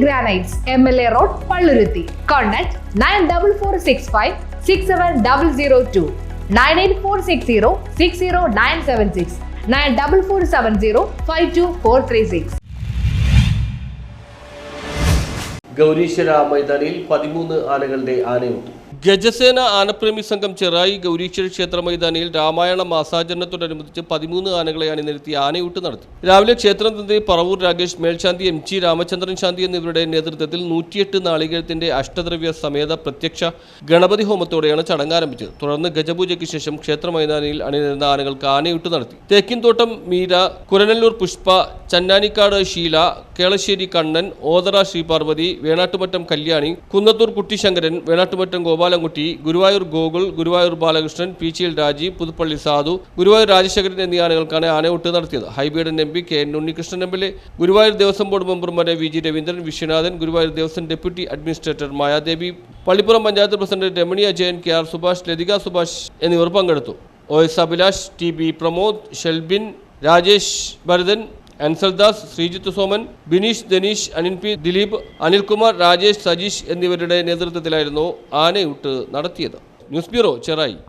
Granites M L A road Palluruthy contact nine double four six five six seven double zero two nine eight four six zero six zero nine seven six nine double four seven zero five two four three six Gaureeshwara മൈതാനിയിൽ പതിമൂന്ന് ആനകളുടെ ആനയൂട്ട് ഗജസേന ആനപ്രേമി സംഘം ചെറായി ഗൗരീശ്വര ക്ഷേത്ര മൈതാനിയിൽ രാമായണ മാസാചരണത്തോടനുബന്ധിച്ച് പതിമൂന്ന് ആനകളെ അണിനിരത്തി ആനയൂട്ട് നടത്തി. രാവിലെ ക്ഷേത്രം പറവൂർ രാകേഷ് മേൽശാന്തി എം ജി രാമചന്ദ്രൻ ശാന്തി എന്നിവരുടെ നേതൃത്വത്തിൽ നൂറ്റിയെട്ട് നാളികേരത്തിന്റെ അഷ്ടദ്രവ്യ സമേത പ്രത്യക്ഷ ഗണപതി ഹോമത്തോടെയാണ് ചടങ്ങ് ആരംഭിച്ചത്. തുടർന്ന് ഗജപൂജയ്ക്ക് ശേഷം ക്ഷേത്ര മൈതാനിയിൽ അണിനിരുന്ന ആനകൾക്ക് ആനയൂട്ട് നടത്തി. തേക്കിൻതോട്ടം മീര കുരനല്ലൂർ പുഷ്പ ചന്നാനിക്കാട് ഷീല കേളശ്ശേരി കണ്ണൻ ഓതറ ശ്രീപാർവതി വേണാട്ടുമറ്റം കല്യാണി കുന്നത്തൂർ കുട്ടിശങ്കരൻ വേണാട്ടുമറ്റം ഗോപാലൻകുട്ടി ഗുരുവായൂർ ഗോകുൽ ഗുരുവായൂർ ബാലകൃഷ്ണൻ പീച്ചിയിൽ രാജീവ് പുതുപ്പള്ളി സാധു ഗുരുവായൂർ രാജശേഖരൻ എന്നീ ആനകൾക്കാണ് ആനയൂട്ട് നടത്തിയത്. Hibi Eden M P K N Unnikrishnan M L Guruvayur Devaswom board മെമ്പർമാരെ V G Raveendran Viswanathan Guruvayur Devaswom deputy administrator Mayadevi Pallippuram panchayat president Ramani Ajayan K R Subhash Lathika Subhash എന്നിവർ പങ്കെടുത്തു. O S Abhilash T B Pramod Shelbin Rajesh Bharathan Ansaldas Sreejith Soman Bineesh Dhaneesh Anil P Dileep Anilkumar Rajesh Sajeesh എന്നിവരുടെ നേതൃത്വത്തിലായിരുന്നു ആനയൂട്ട് നടത്തിയത്. News bureau Cherai.